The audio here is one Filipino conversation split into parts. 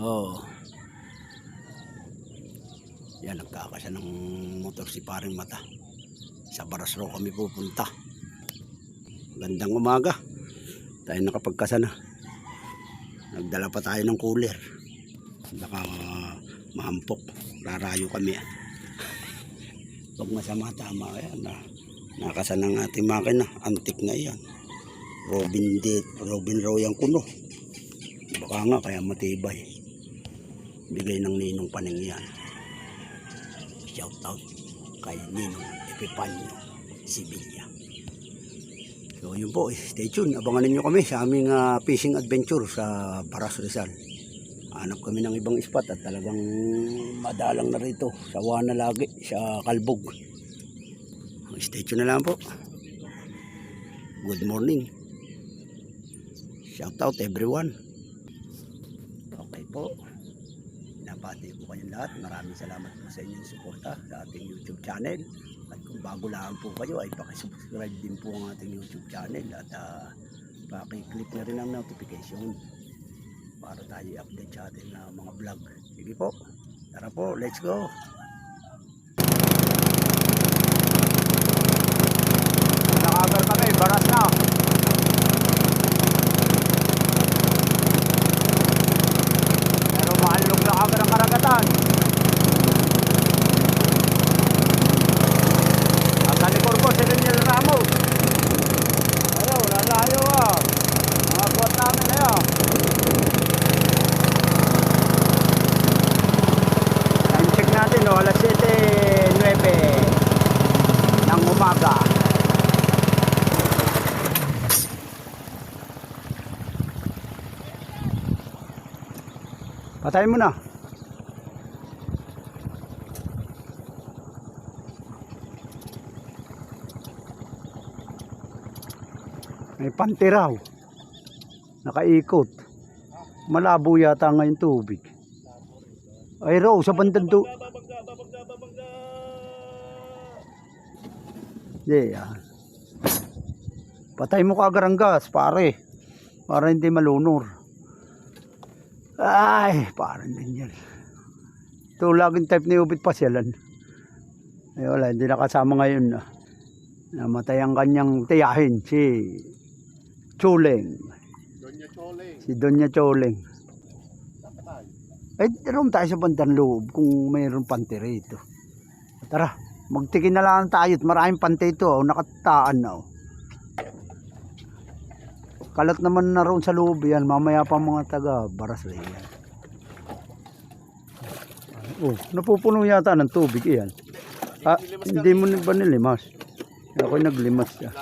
Oo. Yan, nagkakasya ng motor si paring mata. Sa Baras Row kami pupunta. Gandang umaga. Tayo nakapagkasa na. Nagdala pa tayo ng cooler. Naka maampok. Rarayo kami. Pag masama tama yan na nakasa ng ating makina. Antik na yan. Robin Date, Robin Row yung kuno. Baka nga kaya matibay. Bigay ng ninong paning yan. Shout out kay Ninong Epipanyo Sibilya. So yun po, stay tuned. Abangan ninyo kami sa aming ah, fishing adventure sa Paras Rizal. Hanap kami ng ibang spot at talagang madalang na rito sa Wana lagi, sa Kalbog. Stay tuned na lang po. Good morning. Shout out everyone. Okay po. Nabati ko kayong lahat. Maraming salamat po sa inyong suporta sa ating YouTube channel. At kung bago lang po kayo ay pakisubscribe din po ang ating YouTube channel at uh, pakiclick na rin ang notification para tayo i-update sa ating uh, mga vlog. Sige po. Tara po, let's go. Nakagar kami, baras na. Pero maalog na kami ng karagatan. At sa likod ko, si Daniel Ramos. Ayaw, lalayo ah. Mga buwan namin na yan. Time check natin, oh, alas 7.09 ng umaga. Patayin mo na. May pantiraw. Nakaikot. Malabo yata ngayon tubig. Ay raw, sa bandang. Hindi, yan. Patay mo kagad ang gas, pare. Para hindi malunor. Ay, parang din yan. Ito laging type ni Ubit Pasyalan. Ay wala, hindi nakasama ngayon na. Namatay ang kanyang tiyahin, si Chuleng. Doña Chole. Si Doña Chuleng. Ay, room tayo sa bandang loob kung mayroon pante rito. Tara, magtikin na lang tayo at maraming pante ito. Oh, nakataan na. Oh. Kalat naman na roon sa loob yan. Mamaya pa mga taga Baras rin yan. Oh, napupuno yata ng tubig yan. Ah, hindi mo ba nilimas? Ako'y naglimas siya.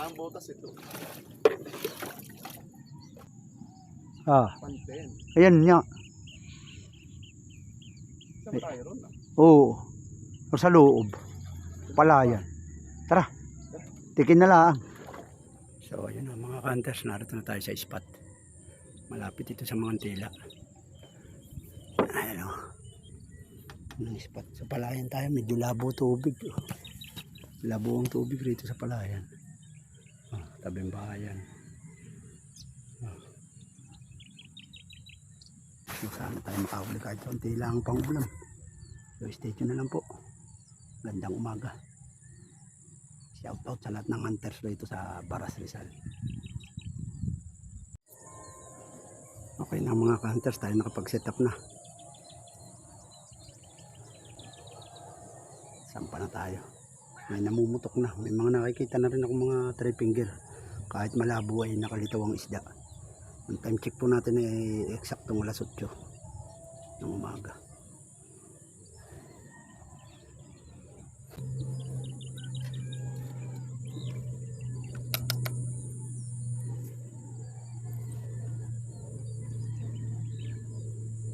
Ah, ayan niya. Ron ah? Oo. O sa loob. Palayan. Tara. Tikin na lang. So, yun ang mga hunters. Narito na tayo sa spot. Malapit ito sa mga tila. Ayan o. Ang spot. Sa palayan tayo. Medyo labo tubig. oh. Labo ang tubig rito sa palayan. Oh, tabing bahayan. Oh. Kung saan tayo makahuli kahit konti lang ang pangulam. So stay tuned na lang po. Gandang umaga. Shout out sa lahat ng hunters rito sa Baras Rizal. Okay na mga hunters tayo nakapag-set up na. Sampa na tayo. May namumutok na. May mga nakikita na rin ako mga three. Kahit malabo ay nakalitaw ang isda. Ang time check po natin ay eksaktong alas 8 ng umaga.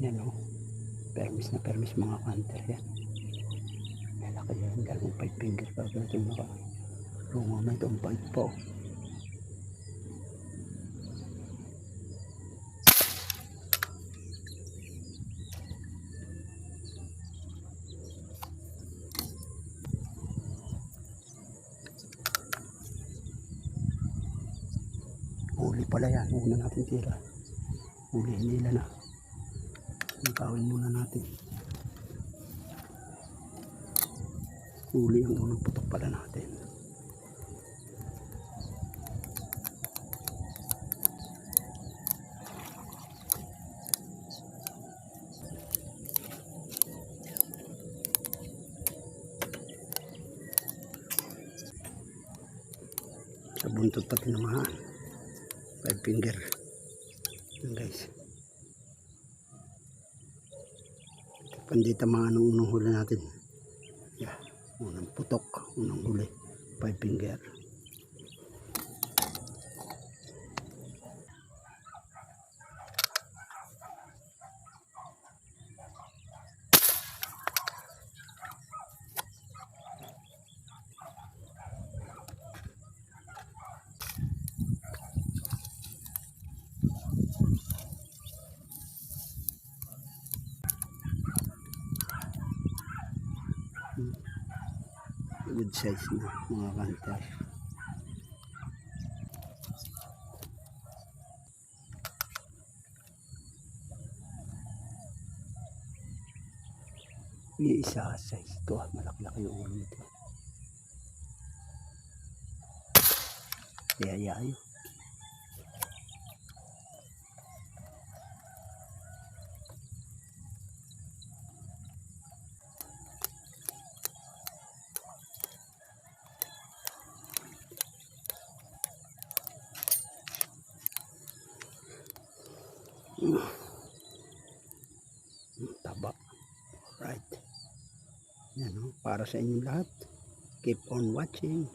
Yan o. Permis na permis mga hunter yan. Malaki yan. Dalawang five finger pa. Pero ito naka rungo na ito. Ang bait pa o. Huli pala yan. Una natin tira. Huli nila na. Nakawin muna natin. Uli ang unang putok pala natin. Sa buntot pa tinamahan. Five finger. Yan guys. Pandita mga anong unang huli natin. Yeah. Unang putok. Unang huli. Five finger. Good size na mga kanter. Yung isa size to. ah. Malaki-laki yung ulo nito. Kaya yayo. Taba. Right. Yan o. Para sa inyong lahat. Keep on watching.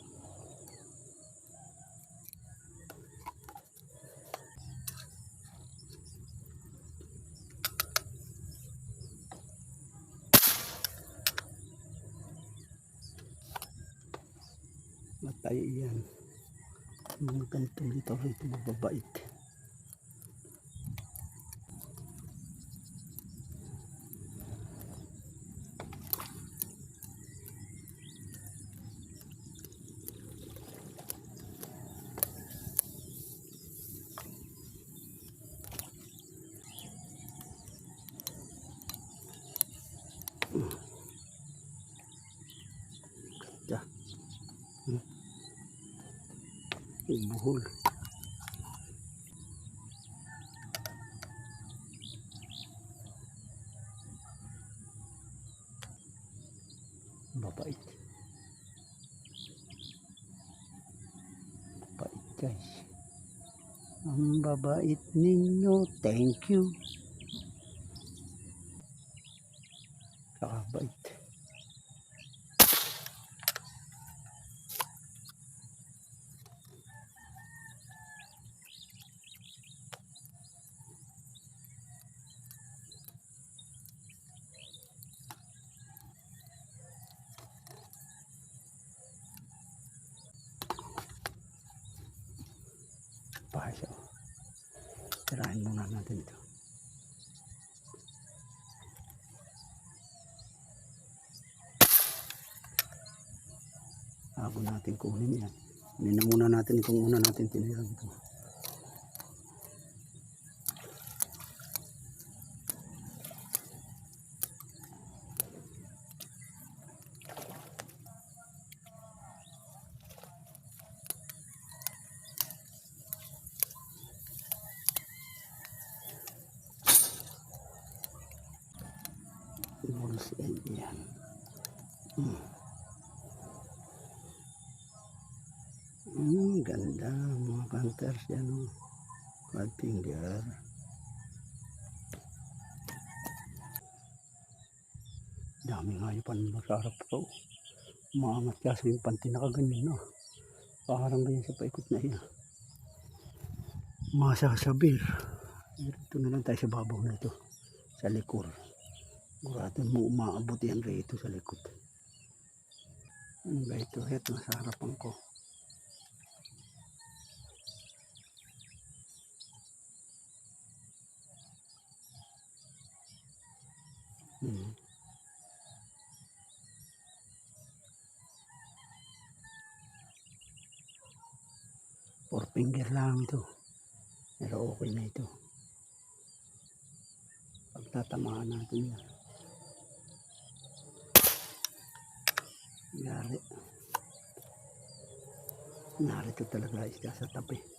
Matay yan. Mga ganito dito rito mababait. Ganda. Hmm. May buhol. Mabait. Mabait guys. Ang babait ninyo. Thank you. Kakabait. Muna natin ito. Bago natin kunin yan. Hindi na muna natin itong una natin tinirang ito. End yan. Hmm. Hmm, ganda mga hunters yan o. Five finger. Dami nga yung pan masarap to. Umaangat kasi yung panty nakaganyan no. Parang ganyan sa paikot na iya. Masasabir. Ito na lang tayo sa babaw na ito. Sa likor. Sigurado mo umaabot yan rito sa likod. Ano ba ito? Ito nasa harapan ko. Hmm. Four finger lang ito. Pero okay na ito. Pag Tatamaan natin yan. Yari. Narito talaga isda sa tabi.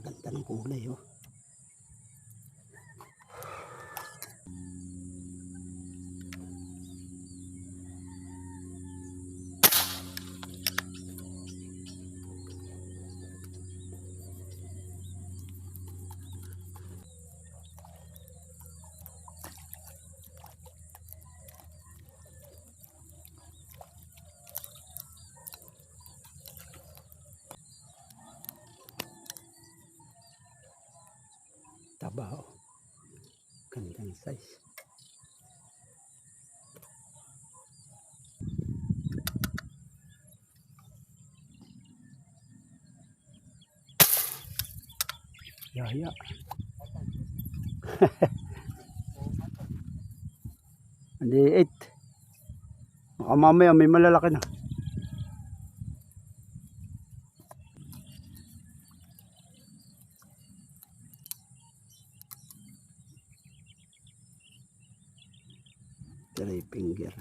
Gaganda ng kulay oh. Taba oh. Gandang size. Yaya. Hindi, 8. Baka mamaya may malalaki na. Three finger.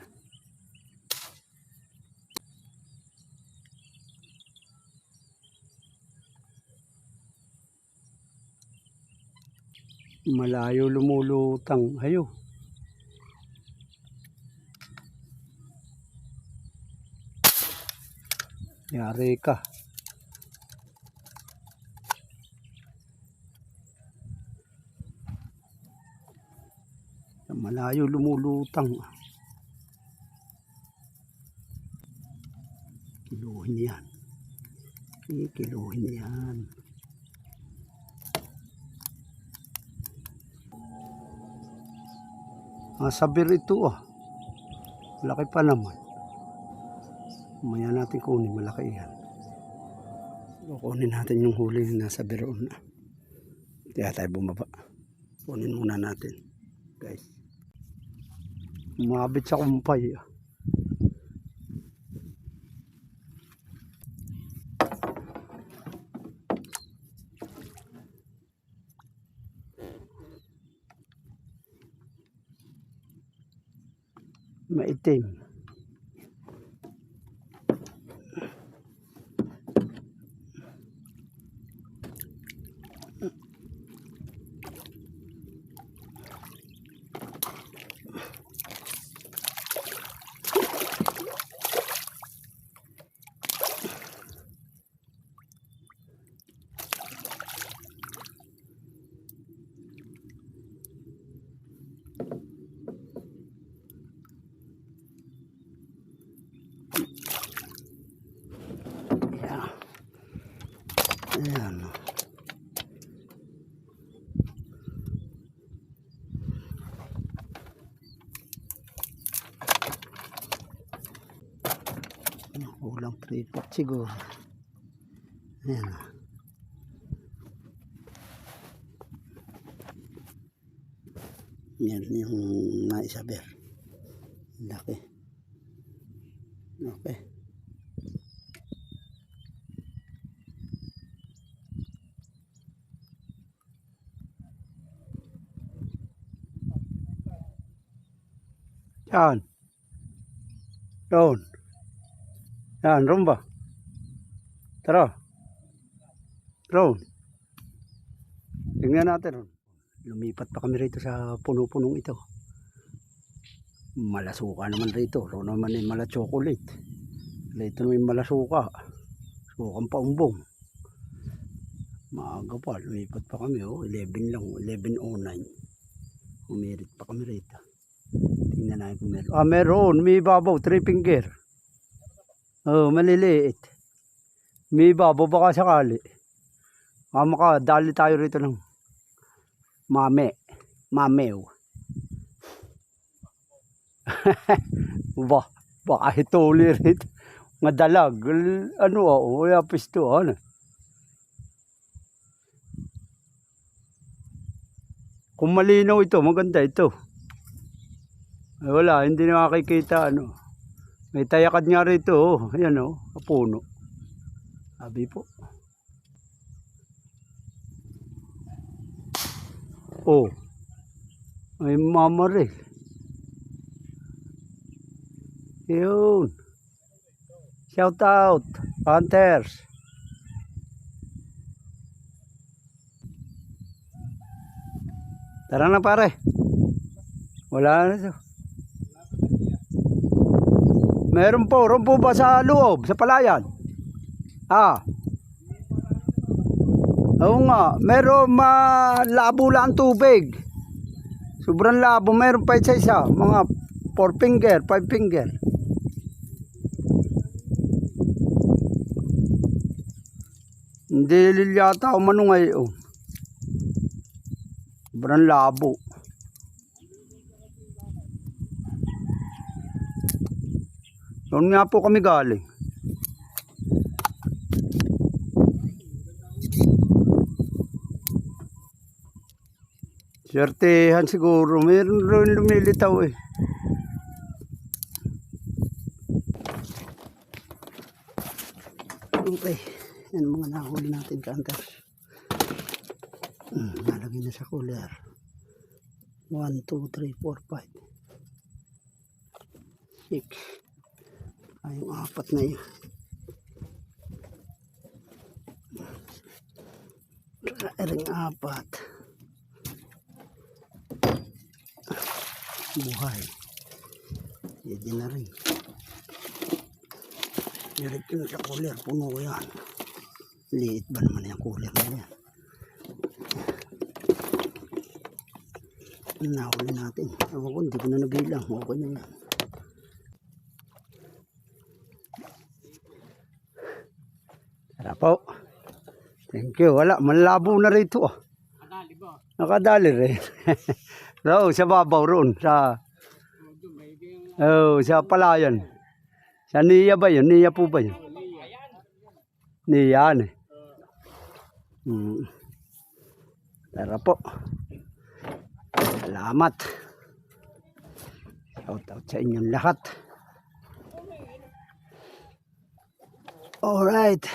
Malayo lumulutang. Ayo. Yari ka. Malayo lumulutang. Kiluhin yan. Kiluhin yan. Ah, sabir ito ah. Malaki pa naman. Maya natin kunin, malaki yan. Kukunin natin yung huli na nasa biroon na. Kaya tayo bumaba. Kunin muna natin. Guys. Umabit sa kumpay ah. It did. Tripod siguro. Ayan. Yan yung naisaber. Laki. Okay. Yan. Doon. Yan, rumba. Tara. Doon. Tingnan natin. Lumipat pa kami rito sa puno-punong ito. Malasuka naman rito. Roon naman ay mala chocolate. Rito naman malasuka. Sukang paumbong. Maaga pa. Lumipat pa kami. Oh. 11 lang. 11.09. Umirit pa kami rito. Tingnan natin kung meron. Ah, meron. May babaw. Three finger. Oh, maliliit. May babaw baka sakali. Ah, makadali tayo rito ng mame. Mamew. ba, baka hituli rito. Nga dalag. Ano o, wala pisto. Ano? Kung malinaw ito, maganda ito. Ay, wala, hindi nakakikita ano. May tayakad nga rito, oh. Ayan oh, puno. Sabi po. Oh. May mamari. Yun. Shout out, Panthers. Tara na pare. Wala na to. Meron po, meron po ba sa loob, sa palayan? Ah. Oo nga, meron malabo lang ang tubig. Sobrang labo, meron pa isa isa, mga 4 finger, 5 finger. Hindi yata umano ngayon. Sobrang labo. Doon nga po kami galing. Swertehan siguro. Meron rin lumilitaw eh. Okay. Yan mga nahuli natin kantas. Hmm, nalagay na sa cooler. 1, 2, 3, 4, 5. 6. Ay, yung apat na yun. Ring apat. Buhay. Hindi na rin. Diret yun sa cooler. Puno ko yan. Liit ba naman yung cooler na yan? Nahuli natin. Ewan ko, hindi ko na nabilang. Okay na yan. Po. Thank you. Wala, malabo na rito. ba? Nakadali rin. Raw, sa babaw roon. Sa, oh, sa palayan. Sa Niya ba yun? Niya po ba yun? Niya, ano eh. Hmm. Tara po. Salamat. Shout out sa inyong lahat. Alright.